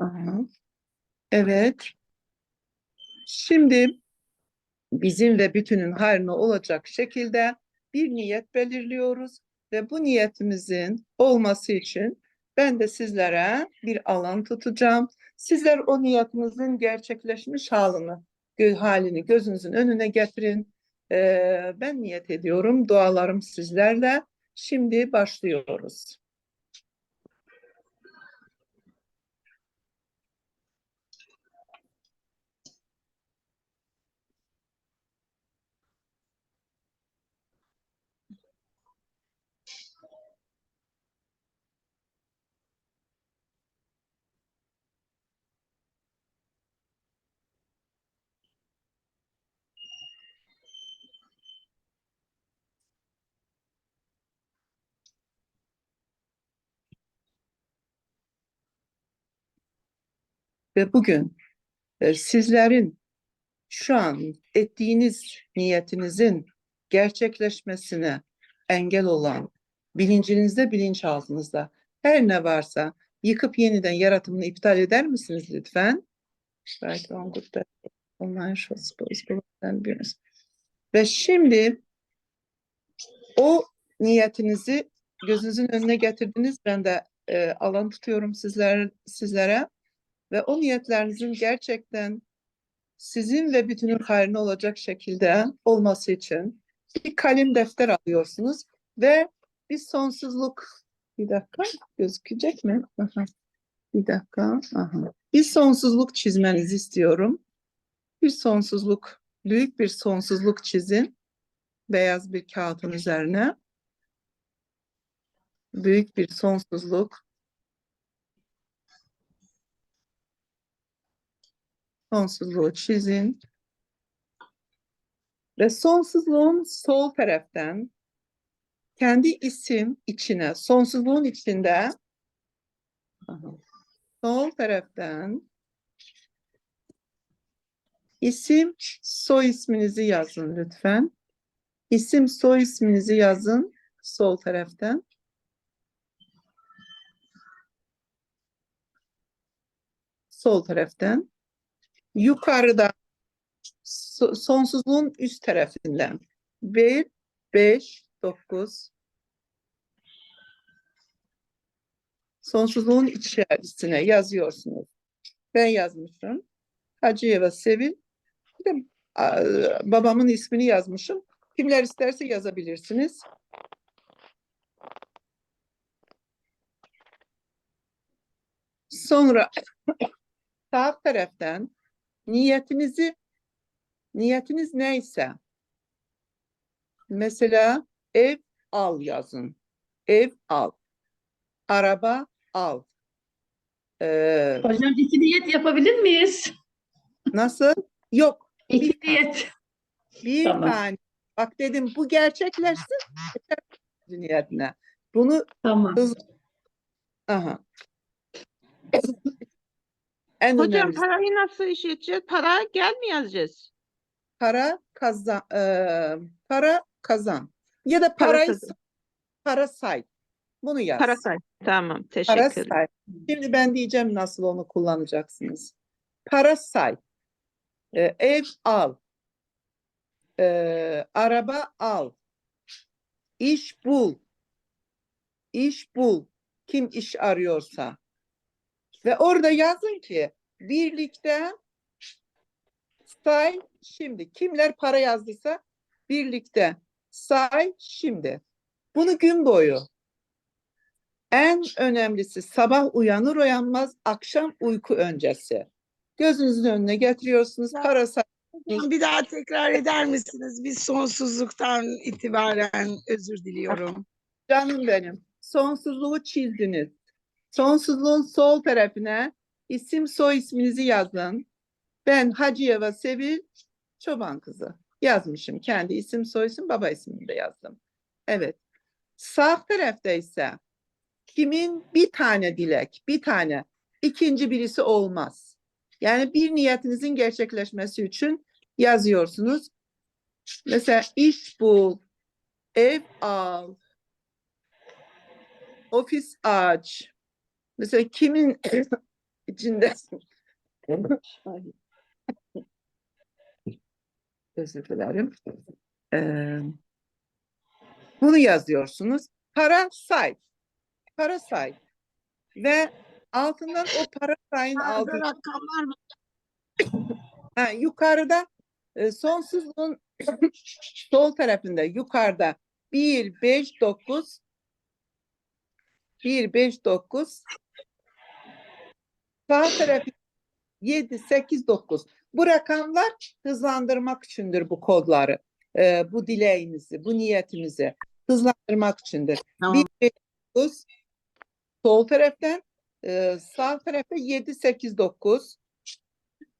Aha. Evet. Şimdi bizim ve bütünün hayrına olacak şekilde bir niyet belirliyoruz ve bu niyetimizin olması için ben de sizlere bir alan tutacağım. Sizler o niyetinizin gerçekleşmiş halini, halini gözünüzün önüne getirin. Ee, ben niyet ediyorum. Dualarım sizlerle. Şimdi başlıyoruz. Ve bugün e, sizlerin şu an ettiğiniz niyetinizin gerçekleşmesine engel olan bilincinizde, bilinçaltınızda her ne varsa yıkıp yeniden yaratımını iptal eder misiniz lütfen? Ve şimdi o niyetinizi gözünüzün önüne getirdiniz. Ben de e, alan tutuyorum sizler, sizlere. Ve o niyetlerinizin gerçekten sizin ve bütünün hayrına olacak şekilde olması için bir kalem defter alıyorsunuz ve bir sonsuzluk bir dakika gözükecek mi? Aha. Bir dakika. Aha. Bir sonsuzluk çizmenizi istiyorum. Bir sonsuzluk, büyük bir sonsuzluk çizin. Beyaz bir kağıdın üzerine. Büyük bir sonsuzluk. Sonsuzluğu çizin. Ve sonsuzluğun sol taraftan kendi isim içine, sonsuzluğun içinde sol taraftan isim soy isminizi yazın lütfen. İsim soy isminizi yazın sol taraftan. Sol taraftan. Yukarıda so- sonsuzluğun üst tarafından 1, 5, 9 sonsuzluğun içerisine yazıyorsunuz. Ben yazmışım. Hacıyeva Sevil. Bir de babamın ismini yazmışım. Kimler isterse yazabilirsiniz. Sonra sağ taraftan niyetinizi niyetiniz neyse mesela ev al yazın. Ev al. Araba al. Ee, Hocam iki niyet yapabilir miyiz? nasıl? Yok. İki Bir niyet. Bir Tamam. tane. Bak dedim bu gerçekleşsin. niyetine. Bunu Tamam. aha. En Hocam önemlisi parayı nasıl iş edeceğiz? Para gel mi yazacağız? para kazan eee, para kazan ya da Para parayı say- para say. Bunu yaz. Para say. Tamam, Para teşekkür ederim. say. Şimdi ben diyeceğim nasıl onu kullanacaksınız. Para say. Ee, ev al. Ee, araba al. İş bul. İş bul. Kim iş arıyorsa. Ve orada yazın ki birlikte say şimdi. Kimler para yazdıysa birlikte say şimdi. Bunu gün boyu. En önemlisi sabah uyanır uyanmaz akşam uyku öncesi. Gözünüzün önüne getiriyorsunuz. Para say- bir daha tekrar eder misiniz? Biz sonsuzluktan itibaren özür diliyorum. Canım benim. Sonsuzluğu çizdiniz. Sonsuzluğun sol tarafına isim soy isminizi yazın. Ben Hacıyeva Sevil Çoban kızı. Yazmışım. Kendi isim soy isim baba ismini de yazdım. Evet. Sağ tarafta ise kimin bir tane dilek, bir tane, ikinci birisi olmaz. Yani bir niyetinizin gerçekleşmesi için yazıyorsunuz. Mesela iş bul, ev al, ofis aç. Mesela kimin içinde. Özür dilerim. Ee, bunu yazıyorsunuz. Para say. Para say. Ve altından o para sayın altı rakamlar var. Ha, yukarıda e, sonsuzluğun sol tarafında yukarıda 1 5 9 1 5 9 sağ tarafı 7 8 9 bu rakamlar hızlandırmak içindir bu kodları e, bu dileğinizi bu niyetinizi hızlandırmak içindir Tamam. 1 5 9 sol taraftan e, sağ tarafa 7 8 9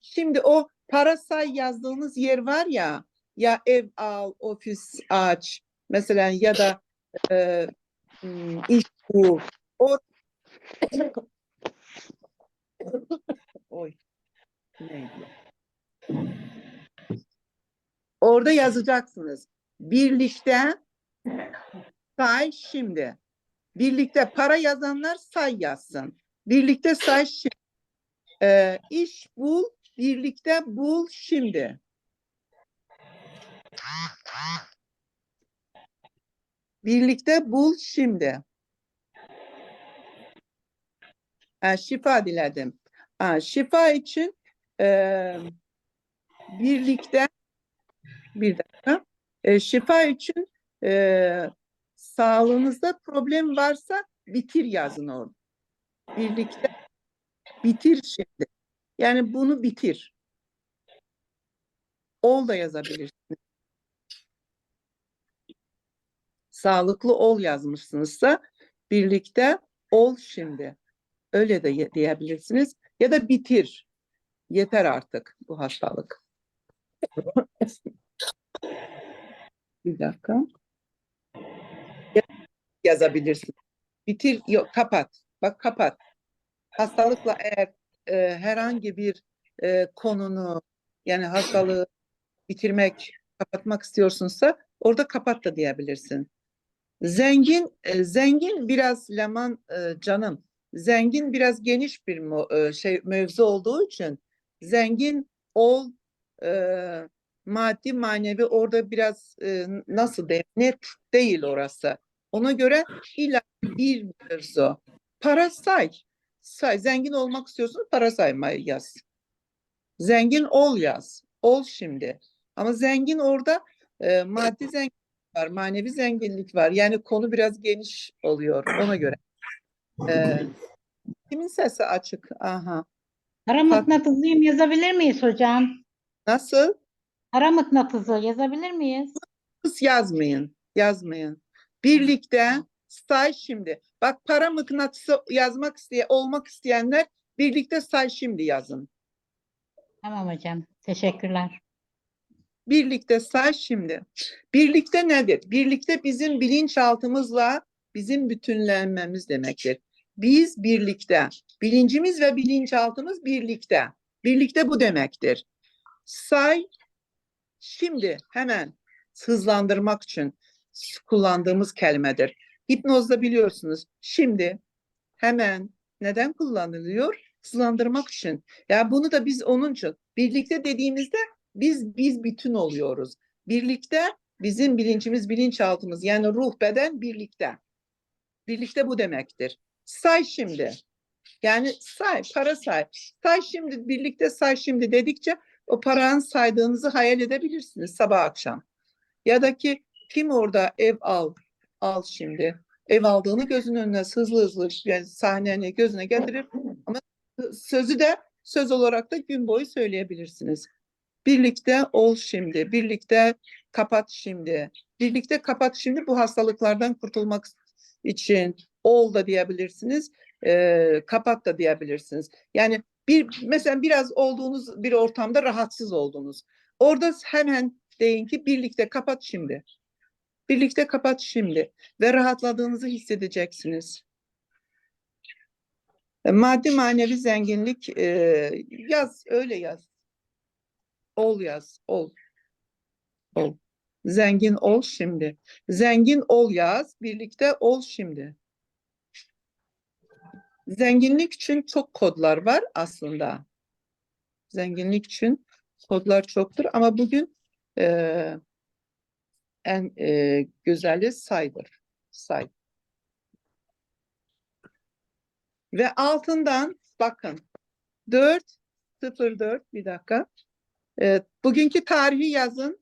Şimdi o para say yazdığınız yer var ya, ya ev al, ofis aç, mesela ya da e, m, iş bul. O Oy. Neydi? Orada yazacaksınız. Birlikte say şimdi. Birlikte para yazanlar say yazsın. Birlikte say şimdi. Ee, iş bul, birlikte bul şimdi. Birlikte bul şimdi. Ha, şifa diledim. Ha, şifa için eee, birlikte bir dakika. Eee, şifa için eee, sağlığınızda problem varsa bitir yazın orada. Birlikte bitir şimdi. Yani bunu bitir. Ol da yazabilirsiniz. Sağlıklı ol yazmışsınızsa birlikte ol şimdi. Öyle de ye- diyebilirsiniz. Ya da bitir. Yeter artık bu hastalık. Bir dakika. Ya- Yazabilirsin. Bitir, yok kapat. Bak kapat. Hastalıkla eğer e, herhangi bir e, konunu yani hastalığı bitirmek, kapatmak istiyorsunsa orada kapat da diyebilirsin. Zengin, e, zengin biraz leman e, canım. Zengin biraz geniş bir e, şey mevzu olduğu için zengin ol e, maddi manevi orada biraz e, nasıl diyeyim net değil orası. Ona göre illa bir mevzu. Para say. Say. Zengin olmak istiyorsun para saymayı yaz. Zengin ol yaz. Ol şimdi. Ama zengin orada e, maddi zenginlik var, manevi zenginlik var. Yani konu biraz geniş oluyor ona göre. E, kimin sesi açık? Aha. Kara mıknatısıyım yazabilir miyiz hocam? Nasıl? Kara mıknatısı yazabilir miyiz? Kız yazmayın. Yazmayın. Birlikte say şimdi. Bak para mıknatısı yazmak isteyen, olmak isteyenler birlikte say şimdi yazın. Tamam hocam. Teşekkürler. Birlikte say şimdi. Birlikte nedir? Birlikte bizim bilinçaltımızla bizim bütünlenmemiz demektir. Biz birlikte, bilincimiz ve bilinçaltımız birlikte. Birlikte bu demektir. Say şimdi hemen hızlandırmak için kullandığımız kelimedir. Hipnozda biliyorsunuz şimdi hemen neden kullanılıyor? Hızlandırmak için. Ya bunu da biz onun için birlikte dediğimizde biz biz bütün oluyoruz. Birlikte bizim bilincimiz, bilinçaltımız yani ruh, beden birlikte. Birlikte bu demektir. Say şimdi. Yani say, para say. Say şimdi, birlikte say şimdi dedikçe o paranın saydığınızı hayal edebilirsiniz sabah akşam. Ya da ki kim orada ev al, al şimdi. Ev aldığını gözünün önüne hızlı hızlı yani sahneni gözüne getirir. Ama sözü de söz olarak da gün boyu söyleyebilirsiniz. Birlikte ol şimdi, birlikte kapat şimdi, birlikte kapat şimdi bu hastalıklardan kurtulmak için ol da diyebilirsiniz, eee, kapat da diyebilirsiniz. Yani bir mesela biraz olduğunuz bir ortamda rahatsız oldunuz. Orada hemen deyin ki birlikte kapat şimdi. Birlikte kapat şimdi ve rahatladığınızı hissedeceksiniz. E, Maddi manevi zenginlik e, yaz öyle yaz. Ol yaz, ol. Ol. Zengin ol şimdi. Zengin ol yaz, birlikte ol şimdi. Zenginlik için çok kodlar var aslında. Zenginlik için kodlar çoktur ama bugün e, en e, güzeli saydır. Say. Ve altından bakın 4 04 bir dakika. E, bugünkü tarihi yazın.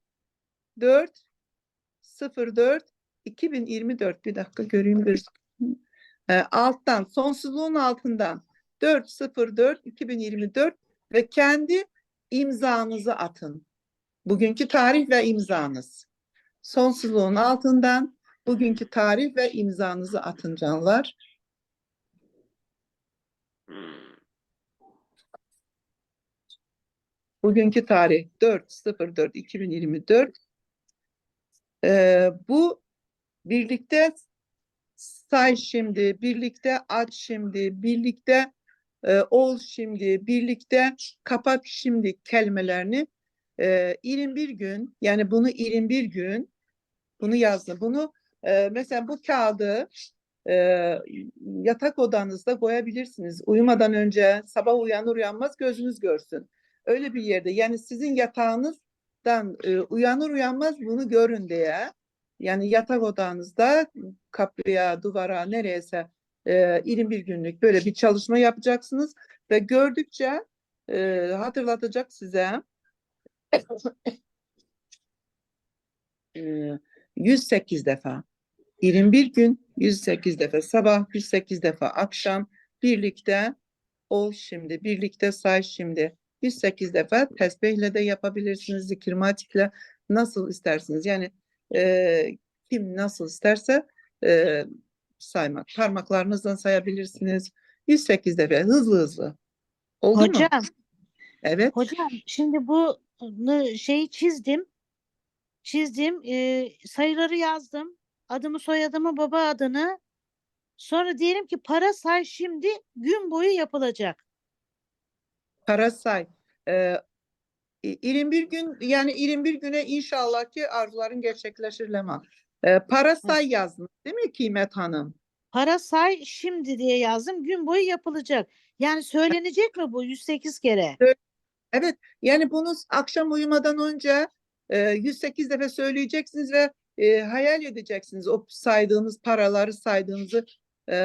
4 04 2024 bir dakika göreyim bir e, alttan sonsuzluğun altından 404 2024 ve kendi imzanızı atın. Bugünkü tarih ve imzanız. Sonsuzluğun altından bugünkü tarih ve imzanızı atın canlar. Bugünkü tarih 4.04.2024. Ee, bu birlikte say şimdi, birlikte aç şimdi, birlikte e, ol şimdi, birlikte kapat şimdi kelimelerini e, 21 gün yani bunu 21 gün bunu yazdım. Bunu e, mesela bu kağıdı e, yatak odanızda koyabilirsiniz. Uyumadan önce sabah uyanır uyanmaz gözünüz görsün. Öyle bir yerde yani sizin yatağınızdan e, uyanır uyanmaz bunu görün diye. Yani yatak odanızda kapıya, duvara, nereyse e, 21 günlük böyle bir çalışma yapacaksınız ve gördükçe e, hatırlatacak size e, 108 defa. 21 gün 108 defa sabah 108 defa akşam birlikte ol şimdi birlikte say şimdi 108 defa tesbihle de yapabilirsiniz zikirmatikle nasıl istersiniz yani e, kim nasıl isterse e, saymak parmaklarınızdan sayabilirsiniz 108 defa hızlı hızlı oldu mu? Hocam, Evet hocam şimdi bu şeyi çizdim. Çizdim, e, sayıları yazdım. Adımı, soyadımı, baba adını. Sonra diyelim ki para say şimdi gün boyu yapılacak. para say e, 21 gün yani 21 güne inşallah ki arzuların gerçekleşir Leman. E, para say yazdınız değil mi Kıymet Hanım? Para say şimdi diye yazdım. Gün boyu yapılacak. Yani söylenecek mi bu 108 kere? Evet, yani bunu akşam uyumadan önce e, 108 defa söyleyeceksiniz ve e, hayal edeceksiniz. O saydığınız paraları saydığınızı e,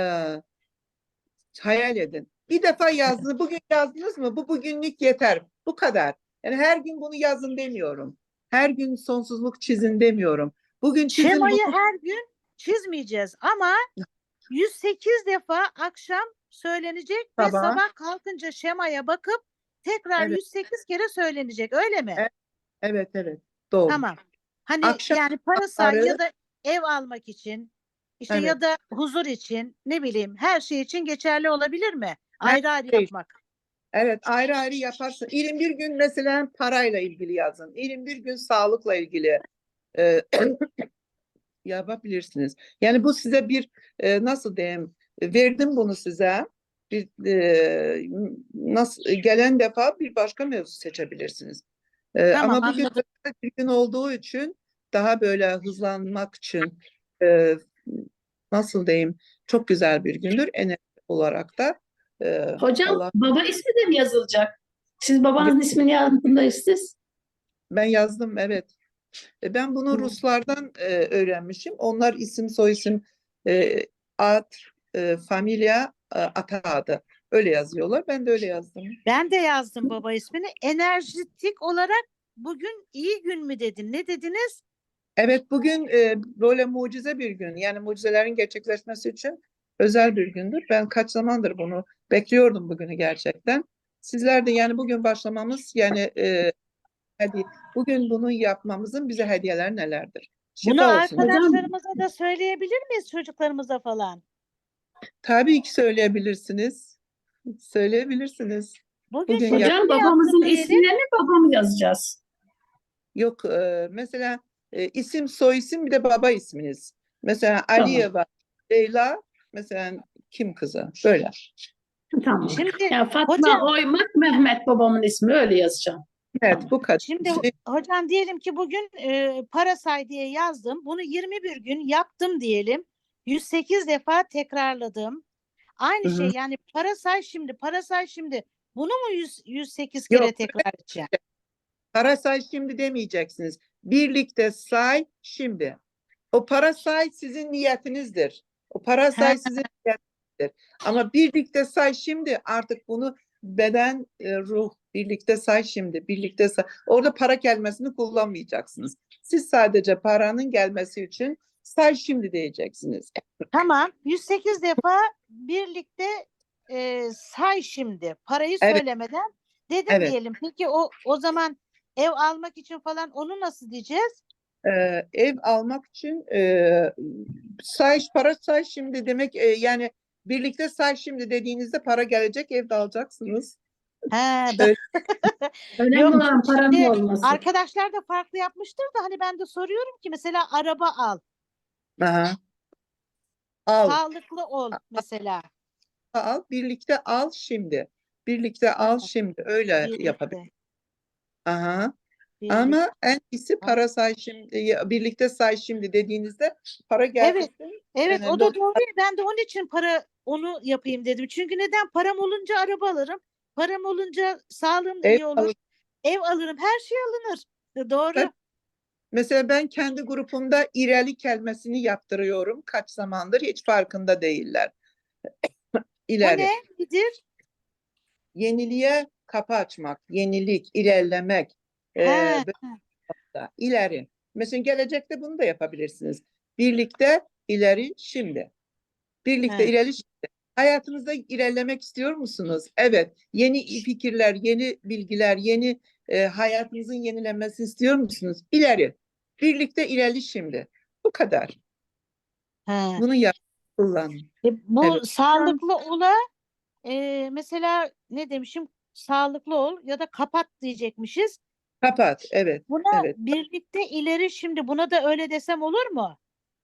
hayal edin. Bir defa yazdınız, bugün yazdınız mı? Bu bugünlük yeter. Bu kadar. Yani her gün bunu yazın demiyorum. Her gün sonsuzluk çizin demiyorum. Bugün çizin, Şemayı bugün- her gün çizmeyeceğiz ama 108 defa akşam söylenecek ve Sabah. sabah kalkınca şemaya bakıp tekrar Evet. 108 kere söylenecek. Öyle mi? Evet. evet, evet. Doğru. Tamam. Hani Akşam yani para say ya da ev almak için işte Evet. ya da huzur için ne bileyim her şey için geçerli olabilir mi? Ayrı ayrı şey. yapmak. Evet ayrı ayrı yaparsın. 21 gün mesela parayla ilgili yazın. 21 gün sağlıkla ilgili e, yapabilirsiniz. Yani bu size bir e, nasıl diyeyim verdim bunu size. Bir, e, nasıl gelen defa bir başka mevzu seçebilirsiniz. E, Tamam, ama bugün bir gün olduğu için daha böyle hızlanmak için e, nasıl diyeyim çok güzel bir gündür enerji olarak da. E, Hocam Allah- baba ismi de mi yazılacak? Siz babanızın ismini yazdığında siz. Ben yazdım evet. E, Ben bunu Hı. Ruslardan e, öğrenmişim. Onlar isim soyisim e, ad, e, familya, e, ata adı. Öyle yazıyorlar. Ben de öyle yazdım. Ben de yazdım baba ismini. Enerjitik olarak bugün iyi gün mü dedin? Ne dediniz? Evet bugün e, böyle mucize bir gün. Yani mucizelerin gerçekleşmesi için özel bir gündür. Ben kaç zamandır bunu bekliyordum bugünü gerçekten. Sizler de yani bugün başlamamız yani e, hadi bugün bunu yapmamızın bize hediyeler nelerdir? Bunu olsun. arkadaşlarımıza da söyleyebilir miyiz çocuklarımıza falan? Tabii ki söyleyebilirsiniz. Söyleyebilirsiniz. Bugün Bugün yap- Hocam babamızın yaptım diyelim. ismini mi babamı yazacağız? Yok e, mesela e, isim soy isim bir de baba isminiz. Mesela Tamam. Aliyeva, Leyla mesela kim kızı böyle. Tamam. Şimdi Ya Fatma hocam- Oymak Mehmet babamın ismi öyle yazacağım. Evet bu kadar. Şimdi hocam diyelim ki bugün e, para say diye yazdım. Bunu 21 gün yaptım diyelim. 108 defa tekrarladım. Aynı Hı şey yani para say şimdi, para say şimdi. Bunu mu 100, 108 Yok, kere tekrar edeceğim? Para say şimdi demeyeceksiniz. Birlikte say şimdi. O para say sizin niyetinizdir. O para say niyetinizdir. Ama birlikte say şimdi artık bunu beden, e, ruh birlikte say şimdi. Birlikte say. Orada para kelimesini kullanmayacaksınız. Siz sadece paranın gelmesi için say şimdi diyeceksiniz. Tamam. 108 defa birlikte e, say şimdi. Parayı Evet. söylemeden dedim Evet. diyelim. Peki o o zaman ev almak için falan onu nasıl diyeceğiz? Ee, ev almak için e, say para say şimdi demek e, yani birlikte say şimdi dediğinizde para gelecek evde alacaksınız. He, Evet. Önemli Yok, olan paranın şimdi olması. arkadaşlar da farklı yapmıştır da hani ben de soruyorum ki mesela araba al. Aha. Al, Sağlıklı ol mesela. al, birlikte al şimdi. Birlikte al şimdi öyle Birlikte, yapabilir. Aha. Ama en iyisi para say şimdi, birlikte say şimdi dediğinizde para gelsin. Evet o önemli da doğru. Ben de onun için para onu yapayım dedim. Çünkü neden? Param olunca araba alırım. Param olunca sağlığım da Ev iyi olur. alır. Ev alırım. Her şey alınır. Doğru. Ben- Mesela ben kendi grupumda ireli kelimesini yaptırıyorum. Kaç zamandır hiç farkında değiller. İleri. ne? Nedir? Yeniliğe kapı açmak, yenilik, ilerlemek, Da, ileri. Mesela gelecekte bunu da yapabilirsiniz. Birlikte ileri şimdi. Birlikte He. ileri şimdi. Hayatınızda ilerlemek istiyor musunuz? Evet. Yeni fikirler, yeni bilgiler, yeni e, hayatınızın yenilenmesini istiyor musunuz? İleri. Birlikte ileri şimdi. Bu kadar. he. Bunu yap, kullanın. E, bu Evet. sağlıklı ola e, mesela ne demişim? Sağlıklı ol ya da kapat diyecekmişiz. Kapat. Evet. Buna Evet. birlikte ileri şimdi buna da öyle desem olur mu?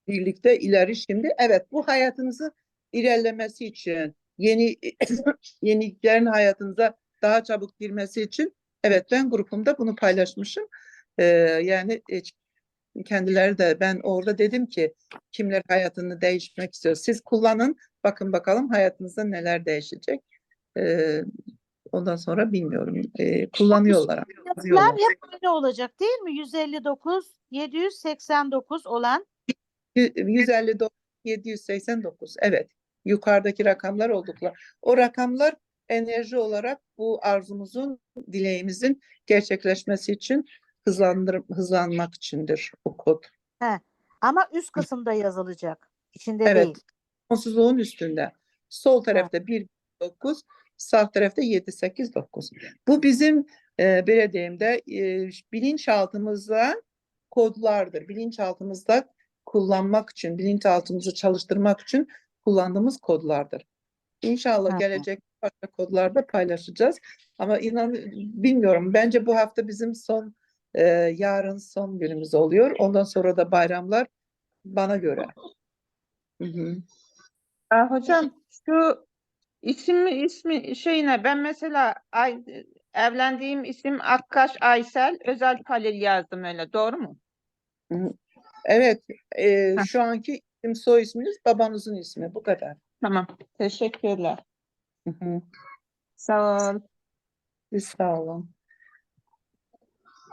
birlikte ileri şimdi. Evet, bu hayatınızı ilerlemesi için, yeni yeniliklerin hayatınıza daha çabuk girmesi için evet ben grupumda bunu paylaşmışım. Ee, yani kendileri de ben orada dedim ki kimler hayatını değişmek istiyor. Siz kullanın, bakın bakalım hayatınızda neler değişecek. Ee, ondan sonra bilmiyorum. Ee, kullanıyorlar. Yazıyorlar. hep aynı olacak değil mi? 159, 789 olan 159 789 evet yukarıdaki rakamlar olduklar. O rakamlar enerji olarak bu arzumuzun, dileğimizin gerçekleşmesi için hızlandır hızlanmak içindir o kod. ama üst kısımda yazılacak. İçinde Evet. değil. Sonsuzluğun üstünde. Sol tarafta 1 9, sağ tarafta 7 8 9. Bu bizim e, belediyemde e, bilinçaltımızda kodlardır. Bilinçaltımızda kullanmak için, bilinçaltımızı çalıştırmak için kullandığımız kodlardır. İnşallah hı. gelecek başka kodlarda paylaşacağız. Ama inan bilmiyorum. Bence bu hafta bizim son e, yarın son günümüz oluyor. Ondan sonra da bayramlar bana göre. Hı hı. Aa, hocam şu ismi ismi şeyine ben mesela ay, evlendiğim isim Akkaş Aysel Özel Halil yazdım öyle doğru mu? Evet, e, Heh. şu anki isim soy isminiz babanızın ismi. Bu kadar. Tamam. Teşekkürler. Hı hı. Sağ ol. Siz sağ olun.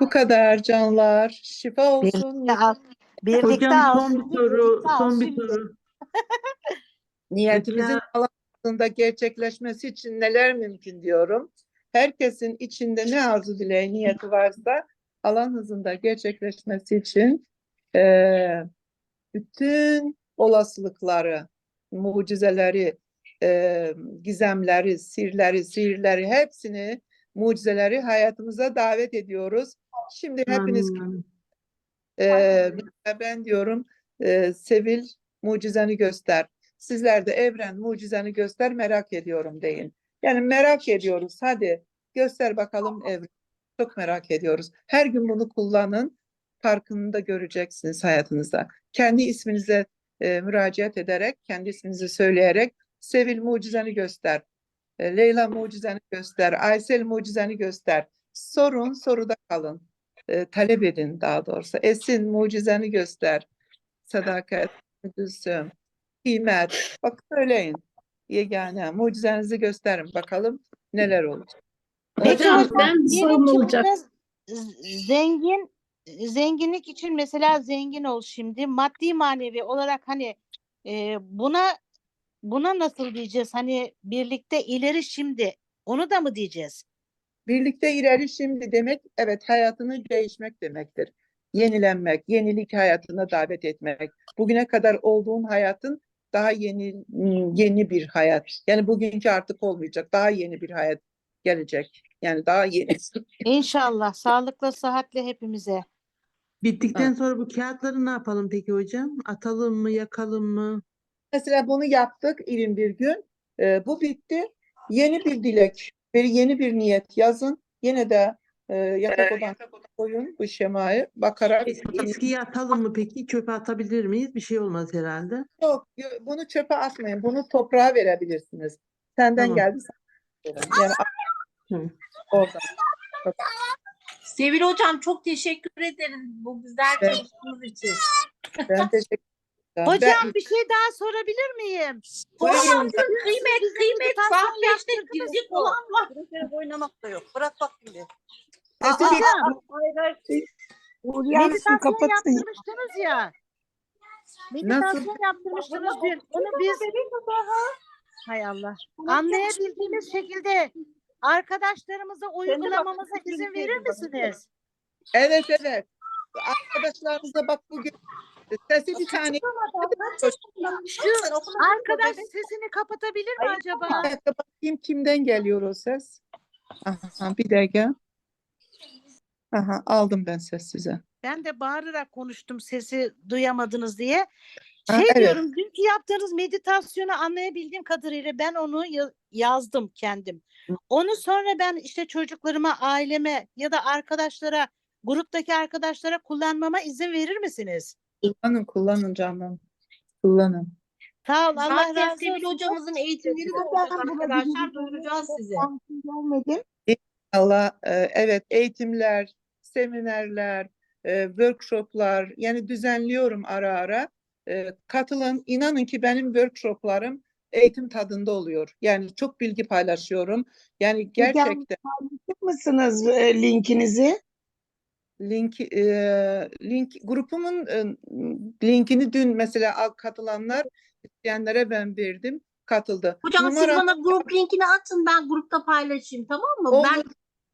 Bu kadar canlar. Şifa olsun. Birlikte al. Birlikte Hocam son bir soru, birlikte son bir soru. Niyetimizin Mesela- alanında gerçekleşmesi için neler mümkün diyorum. Herkesin içinde ne arzu dileği, niyeti varsa alan hızında gerçekleşmesi için eee, bütün olasılıkları, mucizeleri, eee, gizemleri, sirleri, sihirleri hepsini, mucizeleri hayatımıza davet ediyoruz. Şimdi hepiniz Hmm. Mesela ben diyorum e, Sevil mucizeni göster. Sizler de evren mucizeni göster merak ediyorum deyin. Yani merak ediyoruz. Hadi göster bakalım evren. Çok merak ediyoruz. Her gün bunu kullanın. Farkını da göreceksiniz hayatınızda. Kendi isminize e, müracaat ederek, kendi isminizi söyleyerek Sevil mucizeni göster. E, Leyla mucizeni göster. Aysel mucizeni göster. Sorun, soruda kalın e, talep edin daha doğrusu. Esin mucizeni göster. Sadakat, düzsüm, kıymet. Bak söyleyin. yegane mucizenizi gösterin bakalım neler olur. Hocam, ben bir sorum olacak. zengin zenginlik için mesela zengin ol şimdi maddi manevi olarak hani e, buna buna nasıl diyeceğiz hani birlikte ileri şimdi onu da mı diyeceğiz? Birlikte ileri şimdi demek evet hayatını değişmek demektir. Yenilenmek, yenilik hayatına davet etmek. Bugüne kadar olduğun hayatın daha yeni yeni bir hayat. Yani bugünkü artık olmayacak. Daha yeni bir hayat gelecek. Yani daha yeni. İnşallah sağlıkla sıhhatle hepimize. Bittikten sonra bu kağıtları ne yapalım peki hocam? Atalım mı, yakalım mı? Mesela bunu yaptık İrim bir gün. Ee, bu bitti. Yeni bir dilek ve yeni bir niyet yazın. Yine de e, yatak odan koyun bu şemayı bakarak. Eski, eskiyi atalım mı peki? Çöpe atabilir miyiz? Bir şey olmaz herhalde. Yok, yo- bunu çöpe atmayın. Bunu toprağa verebilirsiniz. Senden Tamam. geldi. Yani oradan. Sevil hocam çok teşekkür ederim bu güzel Ben- çalışmanız için. Ben teşekkür ederim. Hocam bir şey daha sorabilir miyim? Hocam kıymet kıymet saat 5'te yaptırdınız girecek olan var. oynamak da yok. Bırak bak şimdi. Hülya Hanım meditasyon yaptırmıştınız ya. Meditasyon yaptırmıştınız dün. Onu biz Hay Allah. Anlayabildiğimiz şekilde arkadaşlarımıza uygulamamıza izin verir misiniz? Evet evet. Arkadaşlarımıza bak bugün sesi bir tane Şu arkadaş sesini kapatabilir mi acaba? Bir dakika bakayım kimden geliyor o ses. Aha, bir dakika. Aha, aldım ben ses size. Ben de bağırarak konuştum sesi duyamadınız diye. Ha, Şey evet. diyorum dünkü yaptığınız meditasyonu anlayabildiğim kadarıyla ben onu ya- yazdım kendim. Onu sonra ben işte çocuklarıma, aileme ya da arkadaşlara, gruptaki arkadaşlara kullanmama izin verir misiniz? Kullanın kullanın canım. Kullanın. Sağ ol, Allah Zaten razı Sevil olsun. hocamızın eğitimleri de olacak arkadaşlar duyuracağız size. Ben. Allah e, evet eğitimler, seminerler, e, workshoplar yani düzenliyorum ara ara. E, katılın. İnanın ki benim workshoplarım eğitim tadında oluyor. Yani çok bilgi paylaşıyorum. Yani gerçekten paylaşır mısınız linkinizi? link e, link grupumun e, linkini dün mesela katılanlar isteyenlere ben verdim. Katıldı. Hocam siz Numara bana grup linkini atın ben grupta paylaşayım tamam mı? olur, Ben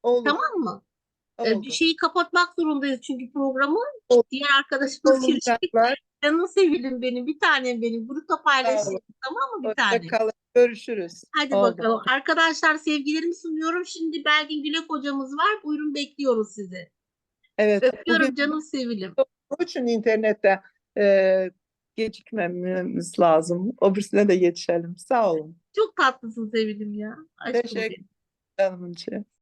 olur, tamam mı? Ee, oldu. şeyi kapatmak zorundayız çünkü programı. Oldu. Diğer arkadaşımız girecek. Olacaklar. Canım sevilim benim bir tanem benim. Grupta paylaşayım olun. tamam mı bir Hoşça tane? kalın. Görüşürüz. Hadi Oldu. bakalım. Arkadaşlar sevgilerimi sunuyorum. Şimdi Belgin Gülek hocamız var. Buyurun bekliyoruz sizi. Evet. Öpüyorum canım sevilim. Onun için internette e, gecikmememiz lazım. Öbürsüne de yetişelim. Sağ olun. Çok tatlısın sevilim ya. Aşkım Teşekkür içi.